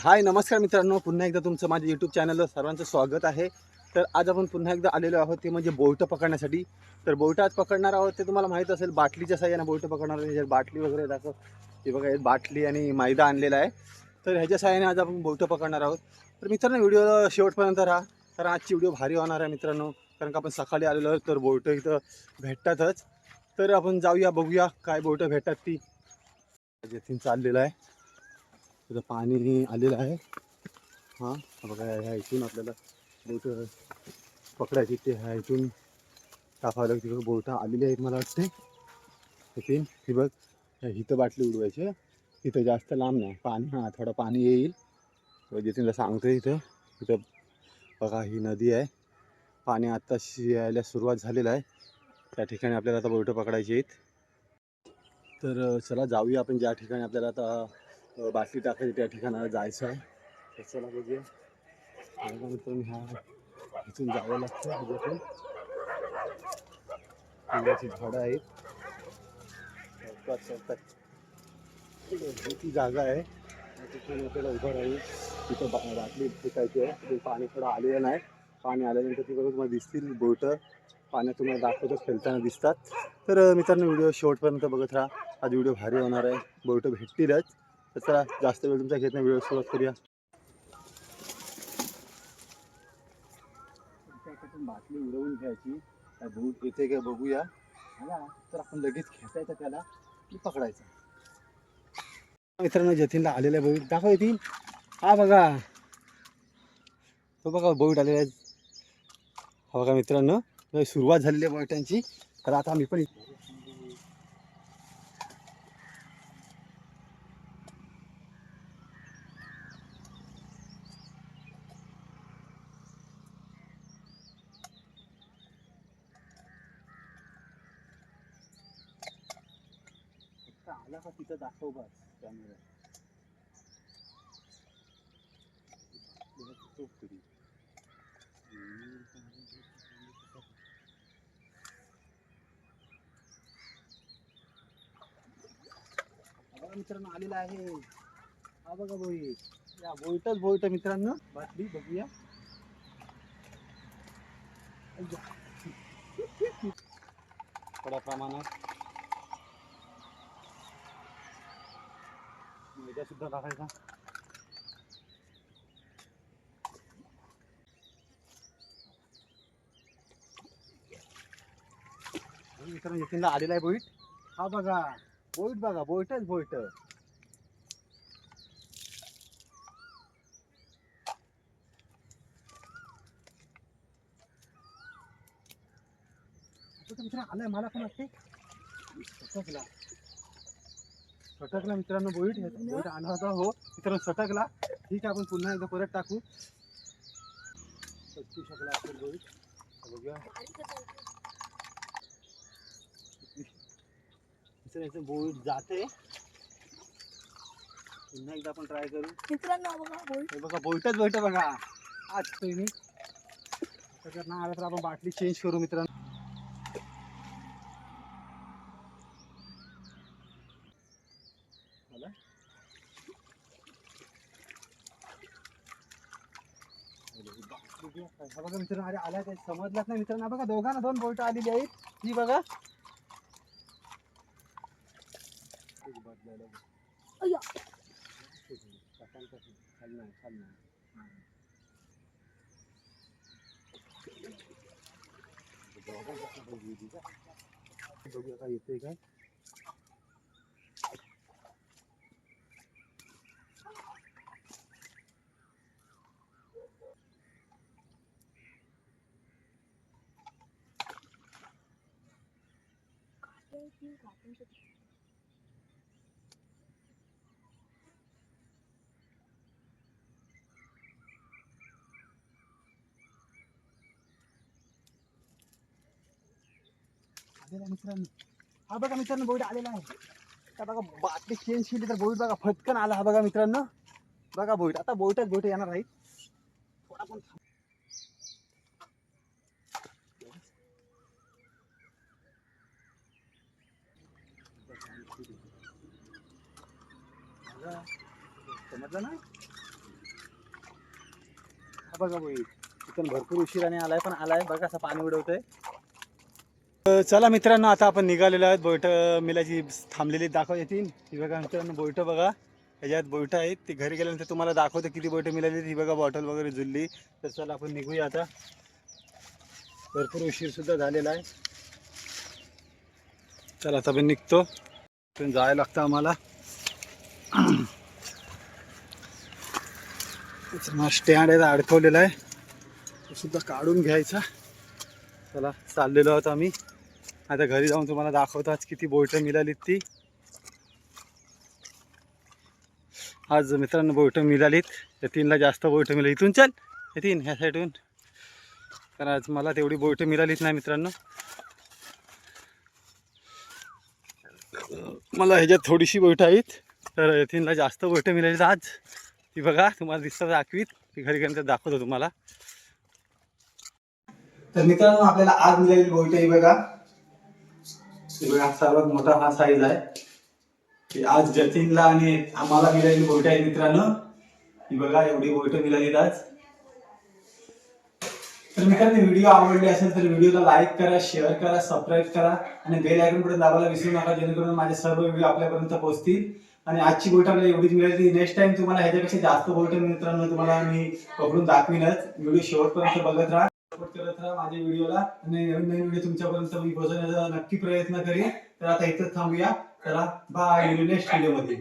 हाय नमस्कार मित्रांनो. पुन्हा एकदा तुमचं माझ्या यूट्यूब चॅनलवर सर्वांचं स्वागत आहे. तर आज आपण पुन्हा एकदा आलेलो आहोत ते म्हणजे बोलटं पकडण्यासाठी. तर बोलटं आज पकडणार आहोत ते तुम्हाला माहीत असेल बाटलीच्या साह्याने बोलटं पकडणार आहे ह्याच्यात बाटली वगैरे दाखव. ते बघा बाटली आणि मैदा आणलेला आहे. तर ह्याच्या साह्याने आज आपण बोलटं पकडणार आहोत. तर मित्रांनो व्हिडिओ शेवटपर्यंत राहा. कारण आजची व्हिडिओ भारी होणार आहे मित्रांनो. कारण का आपण सकाळी आलेलो आहोत तर बोलटं इथं भेटतातच. तर आपण जाऊया बघूया काय बोलटं भेटतात ती. जतीन चाललेलं आहे. तिथं पाणी आलेलं आहे. हां बघा ह्या इथून आपल्याला बोट पकडायची ते ह्या इथून टाकावं लागतं तिकडं बोटं आलेली आहेत मला वाटते इथून ती बघ ह्या इथं बाटली उडवायची इथं जास्त लांब नाही. पाणी हां थोडं पाणी येईल. जतीनला सांगतो इथं. इथं बघा ही नदी आहे. पाणी आत्ता यायला सुरुवात झालेलं आहे. त्या ठिकाणी आपल्याला आता बोटं पकडायची आहेत. तर चला जाऊया आपण. ज्या ठिकाणी आपल्याला आता बाटली टाकायची त्या ठिकाणाला जायचं आहे. तर चला बघूया. बघा मित्रांनो ह्या इथून जावं लागतं ह्याच्यातून. फुलाची झाडं आहेत. चौकात चौकात ती जागा आहे. तिथून आपल्याला उभं राहील तिथं बा बाटली फेकायची आहे. ते पाणी थोडं आलेलं नाही. पाणी आल्यानंतर तिकडे तुम्हाला दिसतील बोटं. पाण्यात तुम्हाला दाखवतो खेळताना दिसतात. तर मित्रांनो व्हिडिओ शेवटपर्यंत बघत राहा. आज व्हिडिओ भारी होणार आहे. बोटं भेटतीलच. तर चला जास्त वेळ तुमचा घेत नाही वेळ सुरुवात करूया. बाटली उडवून घ्यायची. काय भूत येते काय बघूया. आला तर आपण लगेच खेचायचं त्याला की पकडायचं. मित्रांनो जतीनला आहे बोईट दाखव येतील हा बघा. तो बघा बोईट आलेला आहे. हा बघा मित्रांनो. सुरुवात झालेली आहे बोईटांची तर आता आम्ही पण फक्त का तिथं दाखव बस कॅमेरा मित्रांनो आलेला आहे. हा बघा भोई या बोईटच बोईट मित्रांनो. बाटली बघूया. थोड्या प्रमाणात. मैदा सुद्धा टाकायचा. मित्रांनो यतीनला आलेला आहे बोईट. हा बघा बोईट बघा बोईटच बोईट. मित्र आलाय मला पण वाटते सटकला मित्रांनो बोईट बोईट आला होता हो. मित्रांनो सटकला. ठीक आहे आपण पुन्हा एकदा परत टाकू. सटकू शकला असेल बोईट. बघूया. मित्रांनो याचं बोईट जाते. पुन्हा एकदा आपण ट्राय करू. मित्रांनो बघा बोल बघा बोईटच बोईट बघा. आज तुम्ही नाही आला तर आपण बाटली चेंज करू मित्रांनो. बघा मित्रांनो, अरे आला ते समजलाच नाही मित्रांनो. बघा, दोघांना दोन बोट आलेली आहेत. ही बघा. अय्या. खाली नाही खाली नाही बघूया काय येते काय आलेला आहे मित्रांनो हा बघा मित्रांनो बोईट आलेला आहे आता बघा बाटली चेंज केली तर बोईट बघा फटकन आला हा बघा मित्रांनो बघा बोईट आता बोईटच बोईट येणार आहे थोडा पण थांब. बघा. समजलं ना? बघा बोई इथून भरपूर उशिराने आलाय पण आलाय. बघा असं पाणी उडवतंय. चला मित्रांनो आता आपण निघालेलो आहोत बोयट मिलाची थांबलेली दाखव येतील. ही बघा मित्रांनो बोईट बघा. ह्याच्यात बोयटं आहेत. ती घरी गेल्यानंतर तुम्हाला दाखवतो किती बोयटं मिळाली ही बघा बॉटल वगैरे जुळली तर चला आपण निघूया आता. भरपूर उशीर सुद्धा झालेला आहे. चला आता आपण निघतो. इथून जायला लागतं आम्हाला. स्टँड आहे अडकवलेला आहे. तो सुद्धा काढून घ्यायचा. चला चाललेलो आहोत आम्ही. आता घरी जाऊन तुम्हाला दाखवतो आज किती बोईटं मिळालीत ती. आज मित्रांनो बोईटं मिळालीत. यतीनला तीनला जास्त बोईटं मिळाली. इथून चल. यतीन तीन ह्या साईडून तर आज मला तेवढी बोईटं मिळालीच नाही मित्रांनो. मला ह्याच्यात थोडीशी बोईटं आहेत. तर तीनला जास्त गोष्ट मिळाली आज. ती बघा तुम्हाला दिसतात दाखवीत ती घरी घरी दाखवतो तुम्हाला. तर मित्रांनो आपल्याला आज मिळालेली बोट ही बघा. ही बघा सर्वात मोठा हा साईज आहे. की आज जतीनला आणि आम्हाला मिळालेली बोईट आहे मित्रांनो. ही बघा एवढी बोट मिळाली आज. तर मित्रांनो व्हिडिओ आवडली असेल तर व्हिडिओला लाईक करा शेअर करा सबस्क्राईब करा. आणि बेल आयकॉन पुढे दाबायला विसरू नका जेणेकरून माझे सर्व व्हिडिओ आपल्यापर्यंत पोहोचतील. आणि आजची गोष्ट आपल्याला एवढीच मिळाली नेक्स्ट टाइम तुम्हाला ह्याच्यापेक्षा जास्त गोष्ट मित्रांनो तुम्हाला मी पकडून दाखवीनच. व्हिडिओ शेवटपर्यंत बघत राहा. सपोर्ट करत राहा माझ्या व्हिडिओला. आणि नवीन नवीन व्हिडिओ तुमच्यापर्यंत मी पोहोचवण्याचा नक्की प्रयत्न करेन. तर आता इथंच थांबूया. चला बाय नेक्स्ट व्हिडिओमध्ये.